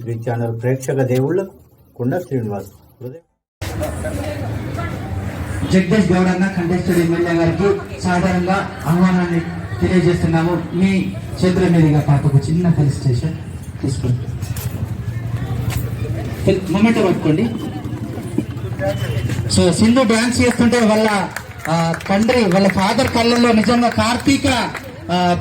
Three channel ప్రేక్షక దేవుళ్ళకు కొండ శ్రీనివాస్ జగదీష్ గౌడ్ అన్న కంటెస్టెడ్ ఎమ్మెల్యే గారికి సాధారణంగా ఆహ్వానాన్ని తెలియజేస్తున్నాము. మీ చేతుల మీదుగా పాపకు చిన్న ఫెలిసిటేషన్ తీసుకోండి మొమెంట్ పట్టుకోండి సో సింధు డాన్స్ చేస్తుంటే వాళ్ళ తండ్రి వాళ్ళ ఫాదర్ కళ్ళల్లో నిజంగా కార్తీక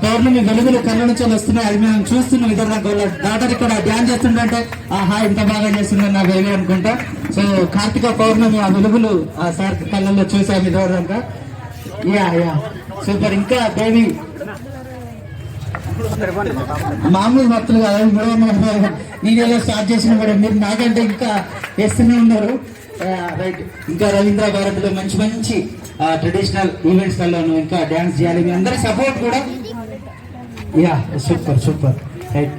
పౌర్ణమి వెలుగులు కళ్ళ నుంచి వస్తున్నాయి. అది మేము చూస్తున్నాం. ఇద్దరు వాళ్ళ డాటర్ ఇక్కడ డ్యాన్స్ చేస్తుంటే ఆహా ఇంత బాగా చేస్తుందని నా వెళ్ళి అనుకుంటా. సో కార్తీక పౌర్ణమి ఆ వెలుగులు ఆ సార్ కళ్ళల్లో చూసాం ఇదివరదాకా యా యా. సూపర్. ఇంకా దేవి. మామూలు భక్తులు కదా ఇప్పుడు నేను స్టార్ట్ చేసిన కూడా మీరు నాకంటే ఇంకా వేస్తూనే ఉన్నారు. రైట్. ఇంకా రవీంద్ర భారతిలో మంచి మంచి ట్రెడిషనల్ ఈవెంట్స్లలో ఇంకా డ్యాన్స్ చేయాలి. మీ అందరి సపోర్ట్ కూడా yeah super super right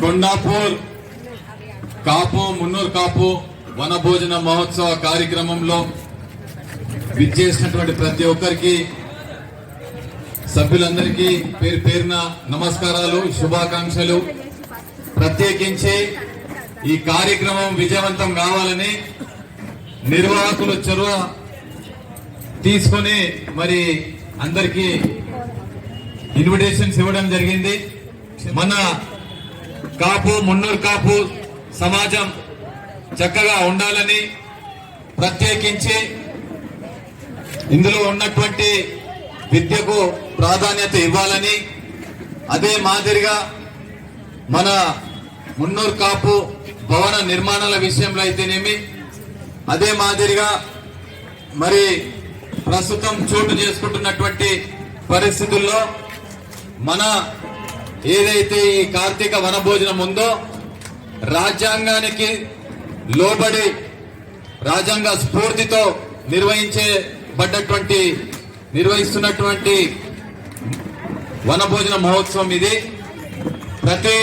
Kondapur Kapu Munnuru Kapu వనభోజన మహోత్సవ కార్యక్రమంలో విచ్చేసినటువంటి ప్రతి ఒక్కరికి సభ్యులందరికీ పేరు పేరున నమస్కారాలు శుభాకాంక్షలు. ప్రత్యేకించి ఈ కార్యక్రమం విజయవంతం కావాలని నిర్వాహకులు చొరవ తీసుకొని మరి అందరికీ ఇన్విటేషన్స్ ఇవ్వడం జరిగింది. మన కాపు మున్నూరు కాపు సమాజం చక్కగా ఉండాలని ప్రత్యేకించి ఇందులో ఉన్నటువంటి విద్యకు ప్రాధాన్యత ఇవ్వాలని అదే మాదిరిగా మన మున్నూరు కాపు భవన నిర్మాణాల విషయంలో అయితేనేమి అదే మాదిరిగా మరి ప్రస్తుతం చోటు చేసుకుంటున్నటువంటి పరిస్థితుల్లో మన ఏదైతే ఈ కార్తీక వనభోజనం ఉందో రాజ్యాంగానికి లోబడి రాజ్యాంగ స్ఫూర్తితో నిర్వహించబడ్డటువంటి నిర్వహిస్తున్నటువంటి వనభోజన మహోత్సవం ఇది. ప్రతి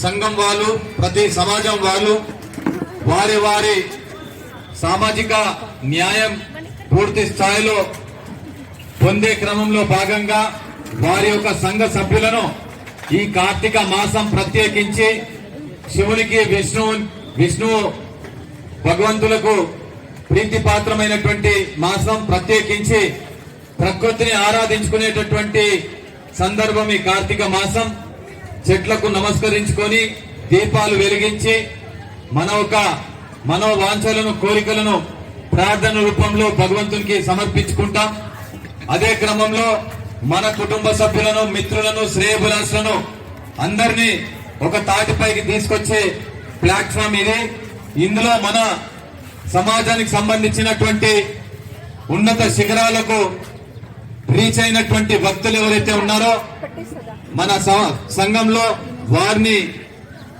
సంఘం వాళ్ళు ప్రతి సమాజం వాళ్ళు వారి వారి సామాజిక న్యాయం పూర్తి స్థాయిలో పొందే క్రమంలో భాగంగా వారి యొక్క సంఘ సభ్యులను ఈ కార్తీక మాసం ప్రత్యేకించి శివునికి విష్ణువు విష్ణువు భగవంతులకు ప్రీతిపాత్రమైనటువంటి మాసం ప్రత్యేకించి ప్రకృతిని ఆరాధించుకునేటటువంటి సందర్భం ఈ కార్తీక మాసం. చెట్లకు నమస్కరించుకొని దీపాలు వెలిగించి మన ఒక మనోవాంఛలను కోరికలను ప్రార్థన రూపంలో భగవంతునికి సమర్పించుకుంటాం. అదే క్రమంలో మన కుటుంబ సభ్యులను మిత్రులను శ్రేయభిలాషులను అందరినీ ఒక తాటిపైకి తీసుకొచ్చే ప్లాట్ఫామ్ ఇది. ఇందులో మన సమాజానికి సంబంధించినటువంటి ఉన్నత శిఖరాలకు రీచ్ అయినటువంటి భక్తులు ఎవరైతే ఉన్నారో మన స- సంఘంలో వారిని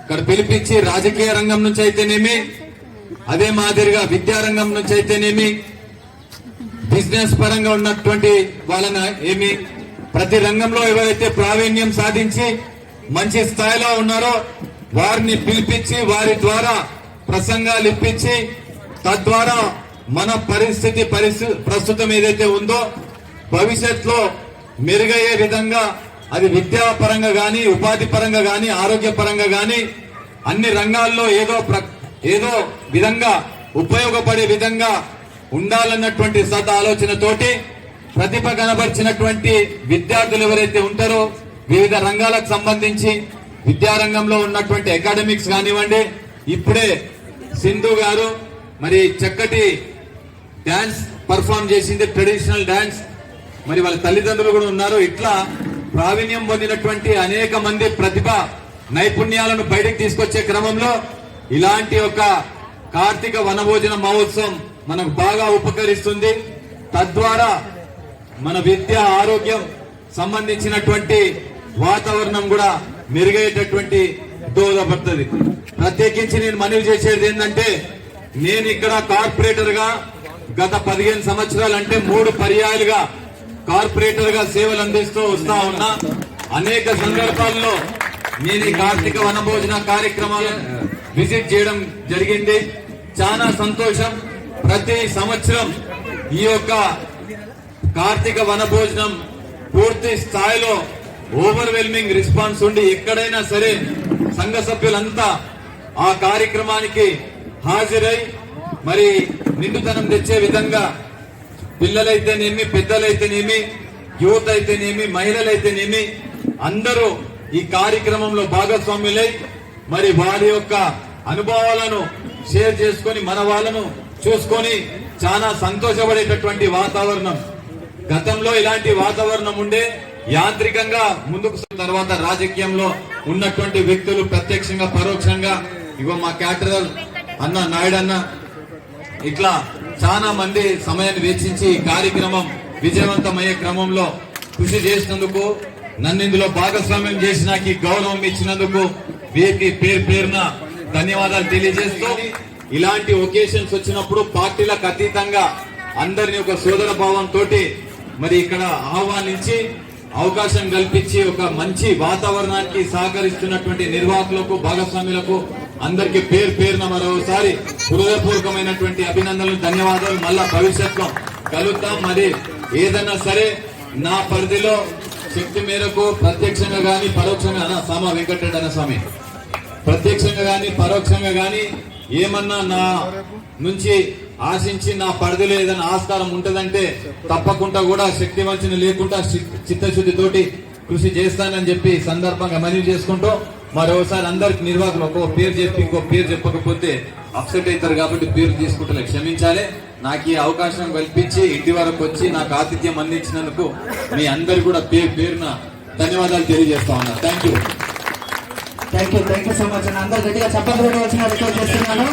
ఇక్కడ పిలిపించి రాజకీయ రంగం నుంచి అయితేనేమి అదే మాదిరిగా విద్యారంగం నుంచి అయితేనేమి బిజినెస్ పరంగా ఉన్నటువంటి వాళ్ళని ఏమి ప్రతి రంగంలో ఎవరైతే ప్రావీణ్యం సాధించి మంచి స్థాయిలో ఉన్నారో వారిని పిలిపించి వారి ద్వారా ప్రసంగాలు ఇప్పించి తద్వారా మన పరిస్థితి పరిస్థితి ప్రస్తుతం ఏదైతే ఉందో భవిష్యత్తులో మెరుగయ్యే విధంగా అది విద్యా పరంగా ఉపాధి పరంగా కానీ ఆరోగ్య పరంగా కానీ అన్ని రంగాల్లో ఏదో ఏదో విధంగా ఉపయోగపడే విధంగా ఉండాలన్నటువంటి సత్ ఆలోచనతోటి ప్రతిభ కనబరిచినటువంటి విద్యార్థులు ఎవరైతే ఉంటారో వివిధ రంగాలకు సంబంధించి విద్యారంగంలో ఉన్నటువంటి అకాడమిక్స్ కానివ్వండి ఇప్పుడే సింధు గారు మరి చక్కటి డాన్స్ పర్ఫామ్ చేసింది ట్రెడిషనల్ డాన్స్. మరి వాళ్ళ తల్లిదండ్రులు కూడా ఉన్నారు. ఇట్లా ప్రావీణ్యం పొందినటువంటి అనేక మంది ప్రతిభ నైపుణ్యాలను బయటకు తీసుకొచ్చే క్రమంలో ఇలాంటి ఒక కార్తీక వనభోజన మహోత్సవం మనకు బాగా ఉపకరిస్తుంది. తద్వారా మన విద్య ఆరోగ్యం సంబంధించినటువంటి వాతావరణం కూడా మెరుగయ్యేటటువంటి దోహదపడుతుంది. ప్రత్యేకించి నేను మనవి చేసేది ఏంటంటే నేను ఇక్కడ కార్పొరేటర్గా గత పదిహేను సంవత్సరాలు అంటే మూడు పర్యాయాలుగా కార్పొరేటర్గా సేవలు అందిస్తూ వస్తా ఉన్నా. అనేక సందర్భాల్లో నేను ఈ కార్తీక వనభోజన కార్యక్రమాలను విజిట్ చేయడం జరిగింది. చాలా సంతోషం. ప్రతి సంవత్సరం ఈ యొక్క కార్తీక వనభోజనం పూర్తి స్థాయిలో ఓవర్వెల్మింగ్ రెస్పాన్స్ ఉండి ఎక్కడైనా సరే సంఘ సభ్యులంతా ఆ కార్యక్రమానికి హాజరై మరి నిండుతనం తెచ్చే విధంగా పిల్లలైతేనేమి పెద్దలైతేనేమి యువత అయితేనేమి మహిళలైతేనేమి అందరూ ఈ కార్యక్రమంలో భాగస్వాములై మరి వారి యొక్క అనుభవాలను షేర్ చేసుకొని మన వాళ్ళను చూసుకొని చాలా సంతోషపడేటటువంటి వాతావరణం. గతంలో ఇలాంటి వాతావరణం ఉండే యాంత్రికంగా ముందుకు తర్వాత రాజకీయంలో ఉన్నటువంటి వ్యక్తులు ప్రత్యక్షంగా పరోక్షంగా ఇగో మా క్యాటరల్ అన్న నాయుడన్న ఇట్లా చాలా మంది సమయాన్ని వెచ్చించి కార్యక్రమం విజయవంతమయ్యే క్రమంలో కృషి చేసినందుకు నన్ను ఇందులో భాగస్వామ్యం చేసినాకి గౌరవం ఇచ్చినందుకు వీరికి పేరు పేరున ధన్యవాదాలు తెలియజేస్తూ ఇలాంటి ఒకేషన్స్ వచ్చినప్పుడు పార్టీలకు అతీతంగా అందరిని ఒక సోదర భావంతో మరి ఇక్కడ ఆహ్వానించి అవకాశం కల్పించి ఒక మంచి వాతావరణానికి సహకరిస్తున్నటువంటి నిర్వాహకులకు భాగస్వాములకు అందరికి పేరు పేరున మరోసారి హృదయపూర్వకమైనటువంటి అభినందనలు ధన్యవాదాలు. మళ్ళా భవిష్యత్తులో కలుద్దాం. మరి ఏదన్నా సరే నా పరిధిలో శక్తి మేరకు ప్రత్యక్షంగా కానీ పరోక్షంగా అన్న సామ వెంకటరెడ్డి అన్న స్వామి. ప్రత్యక్షంగా కానీ పరోక్షంగా కానీ ఏమన్నా నా నుంచి ఆశించి నా పరిధిలో ఏదైనా ఆస్కారం ఉంటుందంటే తప్పకుండా కూడా శక్తి వంచన లేకుండా చి- చిత్తశుద్ధితోటి కృషి చేస్తానని చెప్పి సందర్భంగా మనవి చేసుకుంటూ మరోసారి అందరికి నిర్వాహకులు ఒక్కో పేరు చెప్పి ఇంకో పేరు చెప్పకపోతే అప్సెట్ అవుతారు కాబట్టి పేరు తీసుకుంటే క్షమించాలి. నాకు ఈ అవకాశం కల్పించి ఇంటి వరకు వచ్చి నాకు ఆతిథ్యం అందించినందుకు మీ అందరు కూడా పేరు పేరున ధన్యవాదాలు తెలియజేస్తా ఉన్నా. Thank you. Thank you thank you so much అందరూ గట్టిగా చెప్పకపోవడం వచ్చిన రిక్వెస్ట్ చేస్తున్నాను.